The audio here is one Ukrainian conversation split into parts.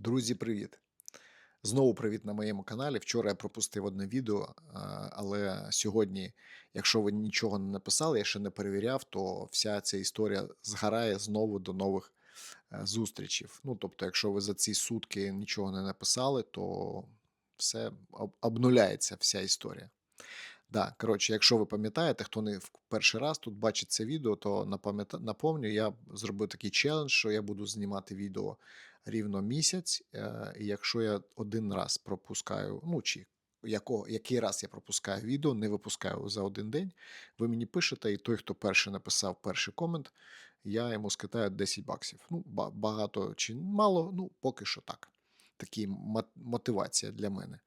Друзі, привіт! Знову привіт на моєму каналі. Вчора я пропустив одне відео, але сьогодні, якщо ви нічого не написали, я ще не перевіряв, то вся ця історія згорає знову до нових е, зустрічів. Ну, тобто, якщо ви за ці сутки нічого не написали, то все обнуляється вся історія. Да, коротше, якщо ви пам'ятаєте, хто не в перший раз тут бачить це відео, то напомню, я зробив такий челендж, що я буду знімати відео рівно місяць. е, І якщо я один раз пропускаю, ну чи якого, який раз я пропускаю відео, не випускаю за один день, ви мені пишете, і той, хто перший написав перший комент, я йому скидаю 10 баксів. Ну, багато чи мало, ну поки що так. Такі мотивація для мене.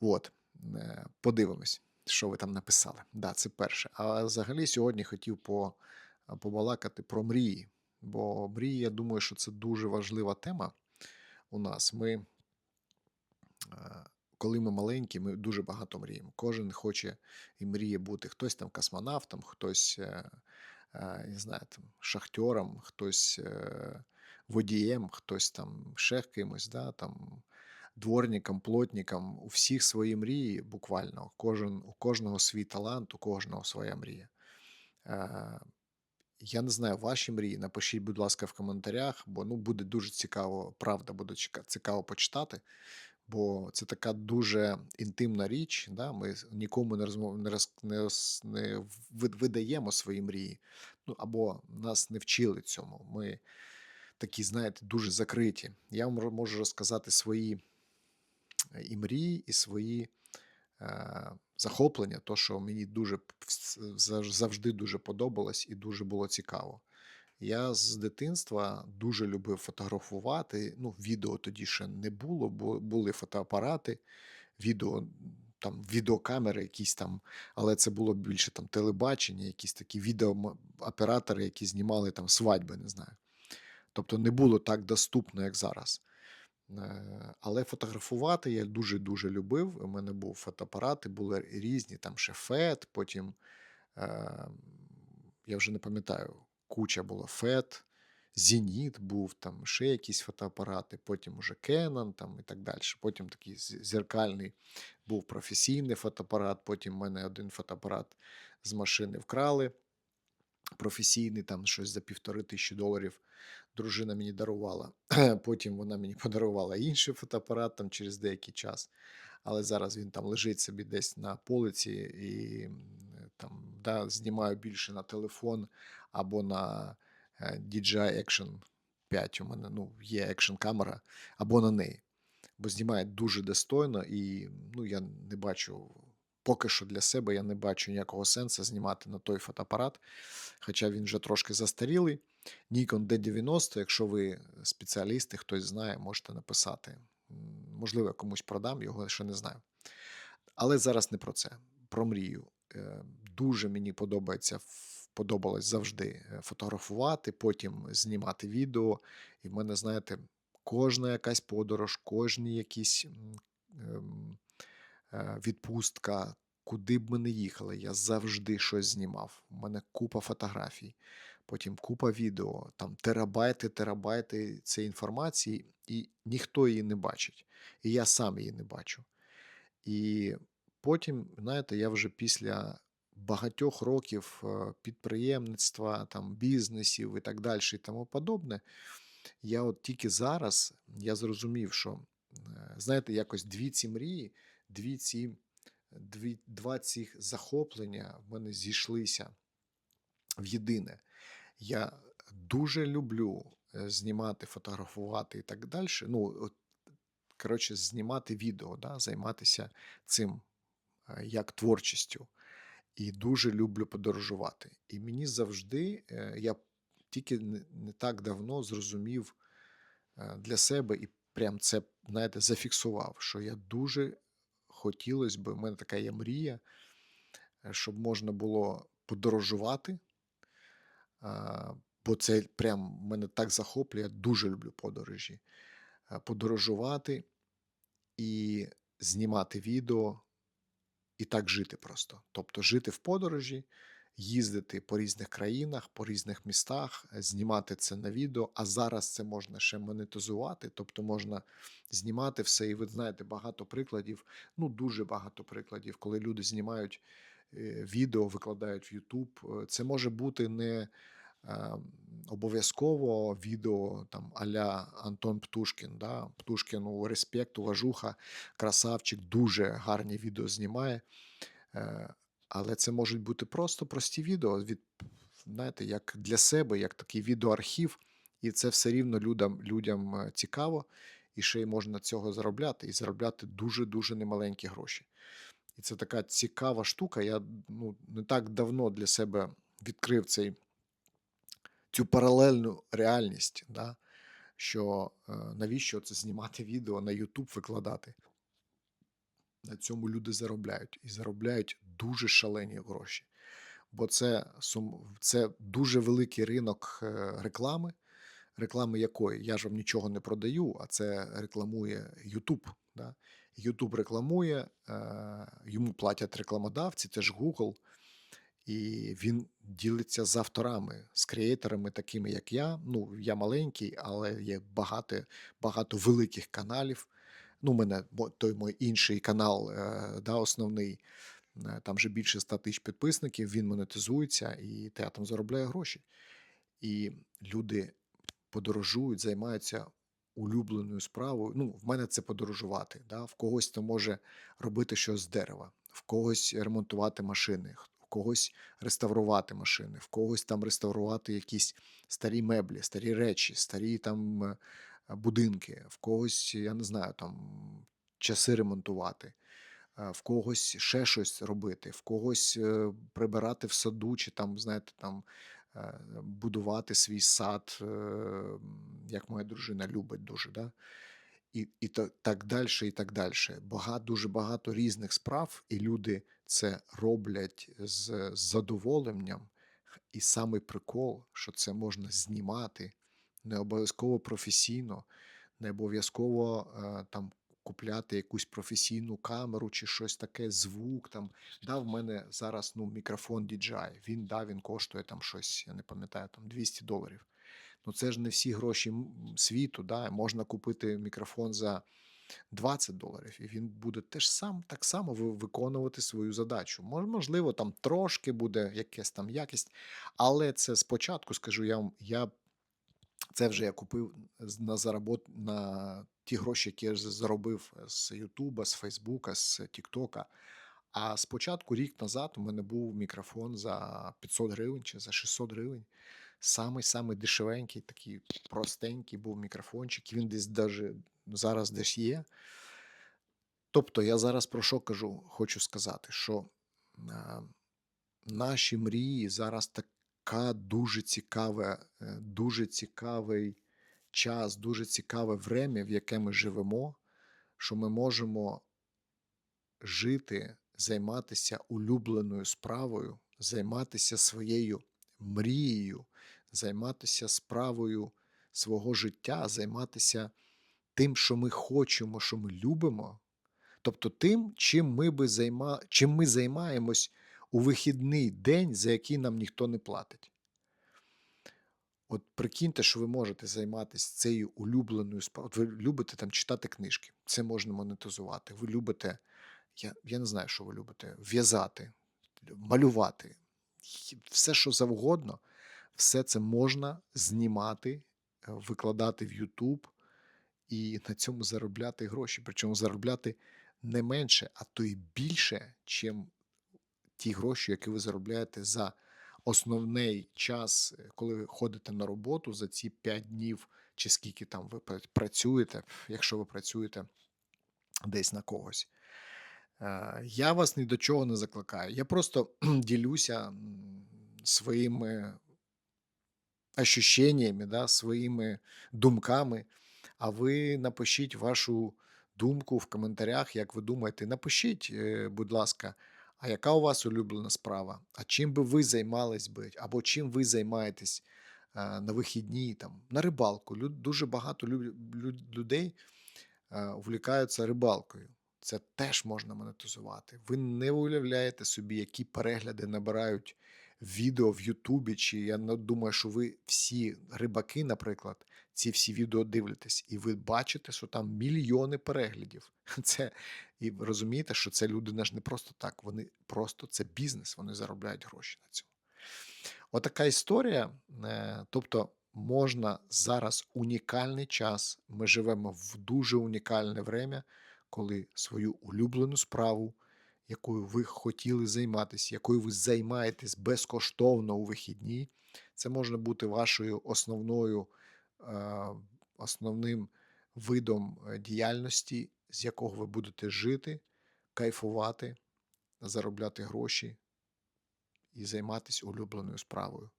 От, е, подивимось, що ви там написали. Да, це перше. А взагалі сьогодні хотів по, побалакати про мрії. Бо мрії, я думаю, що це дуже важлива тема у нас. Ми, коли ми маленькі, ми дуже багато мріємо. Кожен хоче і мріє бути хтось там космонавтом, хтось, е, е, не знаю, там, шахтером, хтось е, водієм, хтось там ще кимось, да, там, дворником, плотником. У всіх свої мрії, буквально. Кожен, у кожного свій талант, у кожного своя мрія. Е, я не знаю ваші мрії. Напишіть, будь ласка, в коментарях, бо ну буде дуже цікаво, правда, буде цікаво почитати, бо це така дуже інтимна річ. Да? Ми нікому не розмов не, роз, не, видаємо свої мрії. Ну або нас не вчили цьому. Ми такі, знаєте, дуже закриті. Я вам можу розказати свої і мрії, і свої е, захоплення, то, що мені дуже завжди дуже подобалось і дуже було цікаво. Я з дитинства дуже любив фотографувати. Ну, відео тоді ще не було, бо були фотоапарати, відео, там, відеокамери якісь там, але це було більше там телебачення, якісь такі відеооператори, які знімали там свадьби, не знаю. Тобто не було так доступно, як зараз. Е, Але фотографувати я дуже-дуже любив. У мене був фотоапарат, і були різні, там ще FET, потім е, я вже не пам'ятаю, куча була FET, Зеніт був, там ще якісь фотоапарати, потім уже Canon там, і так далі. Потім такий зеркальний був професійний фотоапарат, потім в мене один фотоапарат з машини вкрали. Професійний, там щось за півтори тисячі доларів дружина мені дарувала. Потім вона мені подарувала інший фотоапарат там через деякий час. Але зараз він там лежить собі десь на полиці і там да, знімаю більше на телефон або на е, DJI Action 5. У мене ну, є екшн камера, або на неї. Бо знімає дуже достойно, і ну, я не бачу. Поки що для себе я не бачу ніякого сенсу знімати на той фотоапарат, хоча він вже трошки застарілий. Nikon D90, якщо ви спеціалісти, хтось знає, можете написати. Можливо, я комусь продам, його ще не знаю. Але зараз не про це, про мрію. Е, Дуже мені подобається, подобалось завжди е, фотографувати, потім знімати відео. І в мене, знаєте, кожна якась подорож, кожні якісь ем, відпустка, куди б ми не їхали, я завжди щось знімав. У мене купа фотографій, потім купа відео, там терабайти, терабайти цієї інформації, і ніхто її не бачить. І я сам її не бачу. І потім, знаєте, я вже після багатьох років е, підприємництва, там, бізнесів і так далі, і тому подобне, я от тільки зараз я зрозумів, що е, знаєте, якось дві ці мрії, дві ці, дві, два ці захоплення в мене зійшлися в єдине. Я дуже люблю е, знімати, фотографувати і так далі. Ну, от, коротше, знімати відео, да, займатися цим е, як творчістю. І дуже люблю подорожувати. І мені завжди, е, я тільки не, так давно зрозумів для себе і прям це, знаєте, зафіксував, що я дуже хотілося б, в мене така є мрія, е, щоб можна було подорожувати. Бо це прям мене так захоплює, я дуже люблю подорожі. Е, Подорожувати і знімати відео, і так жити просто. Тобто жити в подорожі, їздити по різних країнах, по різних містах, е, знімати це на відео. А зараз це можна ще монетизувати, тобто можна знімати все. І ви знаєте, багато прикладів, ну дуже багато прикладів, коли люди знімають е, відео, викладають в YouTube. Е, Це може бути не обов'язково відео там аля Антон Птушкін. Да? Птушкіну респект, уважуха, красавчик, дуже гарні відео знімає. Але це можуть бути просто прості відео від, знаєте, як для себе, як такий відеоархів, і це все рівно людям, людям е, цікаво, і ще й можна цього заробляти, і заробляти дуже-дуже немаленькі гроші. І це така цікава штука. Я ну, не так давно для себе відкрив цей, цю паралельну реальність, да? що е, навіщо це знімати відео на YouTube викладати. На цьому люди заробляють і заробляють дуже шалені гроші. Бо це, це дуже великий ринок е, реклами, реклами якої я ж вам нічого не продаю, а це рекламує YouTube. Да? YouTube рекламує, е, йому платять рекламодавці, це ж Google, і він ділиться з авторами, з креаторами, такими як я. Ну, я маленький, але є багато, багато великих каналів. Ну, у мене той мій інший канал, е, да, основний, е, там вже більше 100 тисяч підписників, він монетизується, і там заробляю гроші. І люди подорожують, займаються улюбленою справою. Ну, в мене це подорожувати. Да? В когось то може робити щось з дерева, в когось ремонтувати машини, в когось реставрувати машини, в когось там реставрувати якісь старі меблі, старі речі, старі там е, будинки, в когось, я не знаю, там часи ремонтувати. В когось ще щось робити, в когось е, прибирати в саду, чи там, знаєте, там е, будувати свій сад, е, як моя дружина любить дуже, да? і, і та- так далі, і так далі. Багато, дуже багато різних справ, і люди це роблять з задоволенням. І самий прикол, що це можна знімати не обов'язково професійно, не обов'язково е, там купляти якусь професійну камеру чи щось таке, звук там. Да, в мене зараз ну, мікрофон DJI. Він да, він коштує там щось, я не пам'ятаю, там 200 доларів. Ну це ж не всі гроші світу. Да? Можна купити мікрофон за 20 доларів, і він буде теж сам так само виконувати свою задачу. Можливо, там трошки буде якась там якість, але це спочатку скажу я вам, я це вже я купив на заработ на ті гроші, які я заробив з Ютуба, з Фейсбука, з Тіктока. А спочатку, рік назад, у мене був мікрофон за 500 гривень чи за 600 гривень. Самий самий дешевенький, такий простенький був мікрофончик. Він десь даже зараз десь є. Тобто, я зараз про що кажу? Хочу сказати, що наші мрії зараз така дуже цікаве, е, дуже цікавий час, дуже цікаве время, в яке ми живемо, що ми можемо жити, займатися улюбленою справою, займатися своєю мрією, займатися справою свого життя, займатися тим, що ми хочемо, що ми любимо, тобто тим, чим ми, би займа... чим ми займаємось у вихідний день, за який нам ніхто не платить. От прикиньте, що ви можете займатися цією улюбленою справою. Ви любите там читати книжки, це можна монетизувати. Ви любите, я, я не знаю, що ви любите, в'язати, малювати, все, що завгодно, все це можна знімати, е, викладати в YouTube і на цьому заробляти гроші. Причому заробляти не менше, а то й більше, чим ті гроші, які ви заробляєте за основний час, е, коли ви ходите на роботу за ці 5 днів, чи скільки там ви працюєте, якщо ви працюєте десь на когось. Е, Я вас ні до чого не закликаю. Я просто ділюся своїми ощущениями, да, своїми думками. А ви напишіть вашу думку в коментарях, як ви думаєте. Напишіть, е, будь ласка, а яка у вас улюблена справа? А чим би ви займались би? Або чим ви займаєтесь е, на вихідні, там, на рибалку? Дуже багато лю- лю- людей е, увлікаються рибалкою. Це теж можна монетизувати. Ви не уявляєте собі, які перегляди набирають відео в Ютубі, чи я думаю, що ви всі рибаки, наприклад, ці всі відео дивитесь, і ви бачите, що там мільйони переглядів. Це і розумієте, що це люди ж не просто так, вони просто це бізнес, вони заробляють гроші на цьому. Отака історія. Е, Тобто можна зараз унікальний час. Ми живемо в дуже унікальне время, коли свою улюблену справу, якою ви хотіли займатися, якою ви займаєтесь безкоштовно у вихідні, це може бути вашою основною, основним видом е, діяльності, з якого ви будете жити, кайфувати, заробляти гроші і займатися улюбленою справою.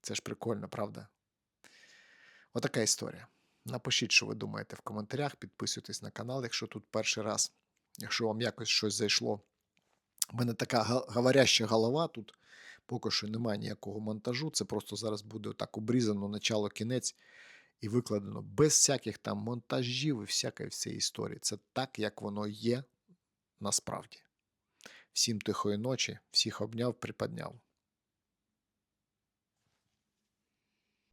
Це ж прикольно, правда? Отака історія. Напишіть, що ви думаєте в коментарях, підписуйтесь на канал, якщо тут перший раз, якщо вам якось щось зайшло. У мене така говоряща голова тут. Поки що немає ніякого монтажу. Це просто зараз буде так обрізано начало кінець і викладено без всяких там монтажів і всякої всієї історії. Це так, як воно є насправді. Всім тихої ночі, всіх обняв, приподняв.